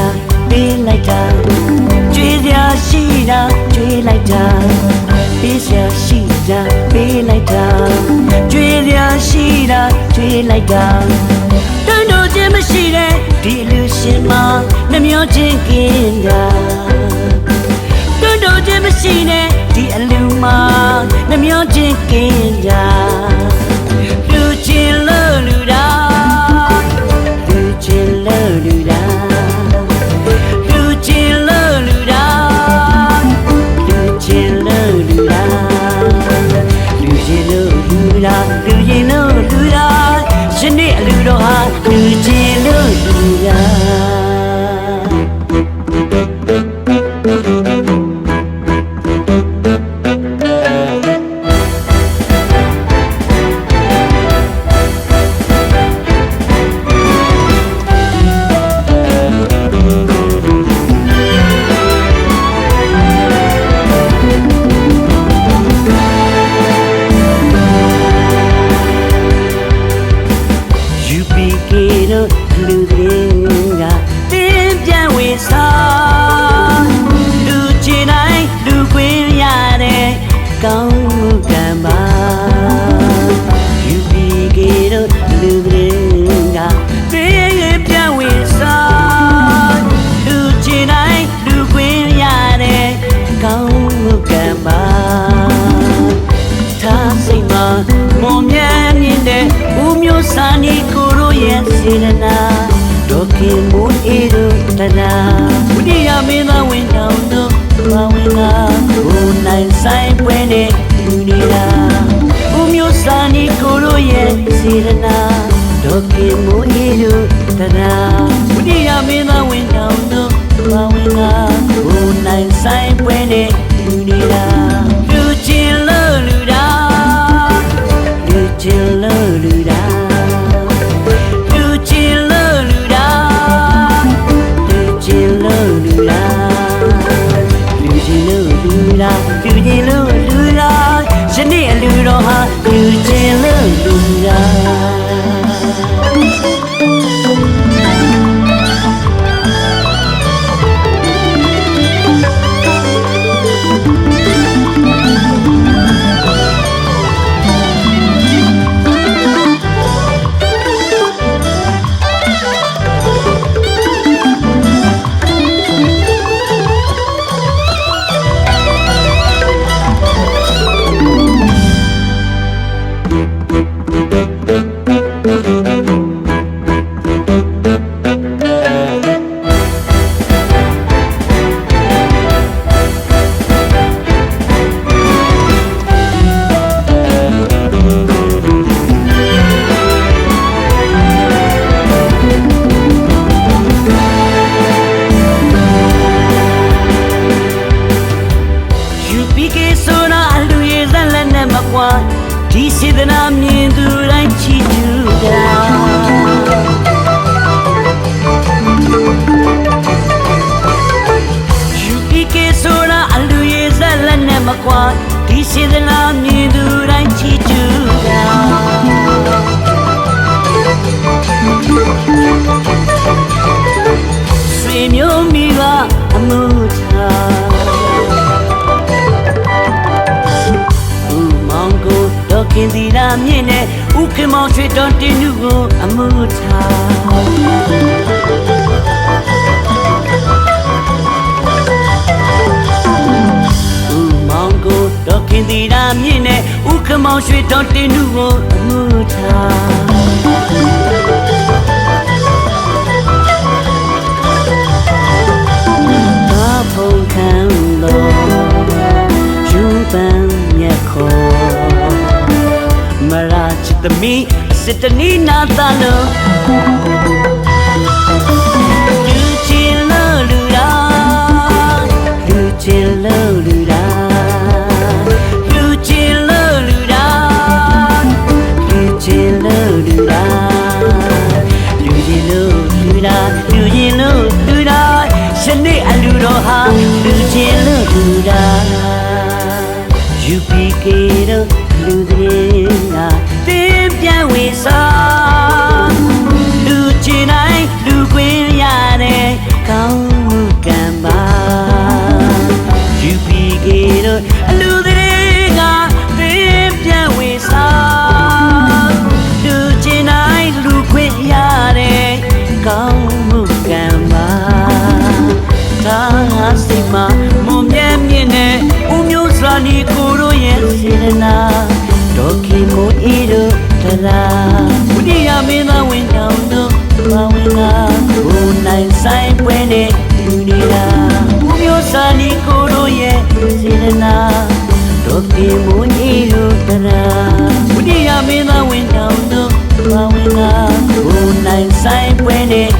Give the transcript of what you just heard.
တာပေးလိုက်တာကြွေးစရာရှိတာကြွေးလိုက်တာပေးစရာရှိတာပေးလိုက်တာကြွေးစရာရှိတာကြွေးလိုက်တာတွန်းတို့ခြင်းမရှိတဲ့ဒီလူရှင်မနှမျောချင်းကင်းတာတွန်းတို့ခြင်းမရှိနဲ့ဒီအလူမှာနှမျောချင်းကင်းကြ နေ့အလူတော်ဟာလူချင်းလို့လူတာ မှုကံပါထားစိတ်မှာမွန်မြတ်မြင့်တဲ့ဦးမျိုးစာနီကိုရိုရဲ့စေရနာဒေါခင်မူအေးတို့တနာဝိရိယမင်းသားဝင်တော်တို့ဘာဝင်လာဘုံနိုင်ဆိုင်ပွဲနဲ့လူနေတာဦးမျိုးစာနီကိုရိုရဲ့စေရနာဒေါခင်မူအေးတို့တနာဝိရိယမင်းသားဝင်တော်တို့ဘာဝင်လာဘုံနိုင်ဆိုင်ပွဲနဲ့ လူနေ စေတနာမြင်သူတိုင်းချီးကျူးတာဆွေမျိုးမိဘအမှုထားဦးမောင်ကိုဒေါခင်သီလာမြင့်နဲ့ဦးခင်မောင်ရွှေတော်တင်နုကိုအမှုထား င်မောင်ရွှေတော်တင်နုကိုအမှုထားဘာဖုန်ခံလို့ယူပန်မြက်ခေါ်မရာချစ်သမီးစစ်တနီနာသလုံးလူ တာလူရင်လို့လူတာယနေ့အလူတော်ဟာလူချင်းလို့လူတာ UPK တော့ တို့တရာဝိယမင်းသားဝင်တောင်တို့ဘာဝင်လာကိုနိုင်ဆိုင်ပွဲနဲ့လူနေတာဦးမျိုးစွာနီကိုတို့ရဲ့စေရနာဒေါကိမိုအီတို့တရာဝိယမင်းသားဝင်တောင်တို့ဘာဝင်လာကိုနိုင်ဆိုင်ပွဲနဲ့